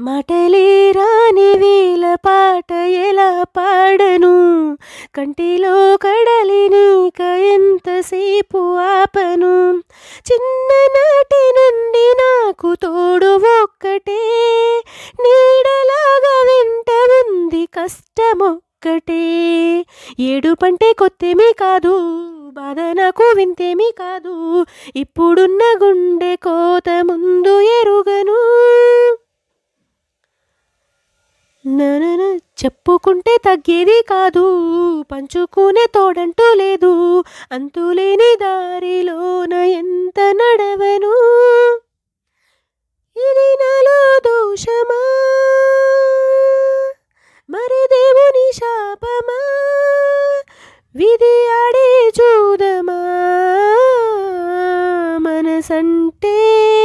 మాటలే రాని వీల పాట ఎలా పాడను? కంటిలో కడలినిక ఎంతసేపు ఆపను? చిన్ననాటి నుండి నాకు తోడు ఒక్కటే. నీడలాగా వెంట ఉంది కష్టమొక్కటే. ఏడుపంటే కొత్తేమీ కాదు బాధ నాకు వింతేమీ కాదు. ఇప్పుడున్న గుండె కోతము చెప్పుకుంటే తగ్గేది కాదు. పంచుకునే తోడంటూ లేదు. అంతులేని దారిలోన ఎంత నడవను? ఇది నాలో దోషమా? మరి దేవుని శాపమా? విధి ఆడే చూదమా? మనసంటే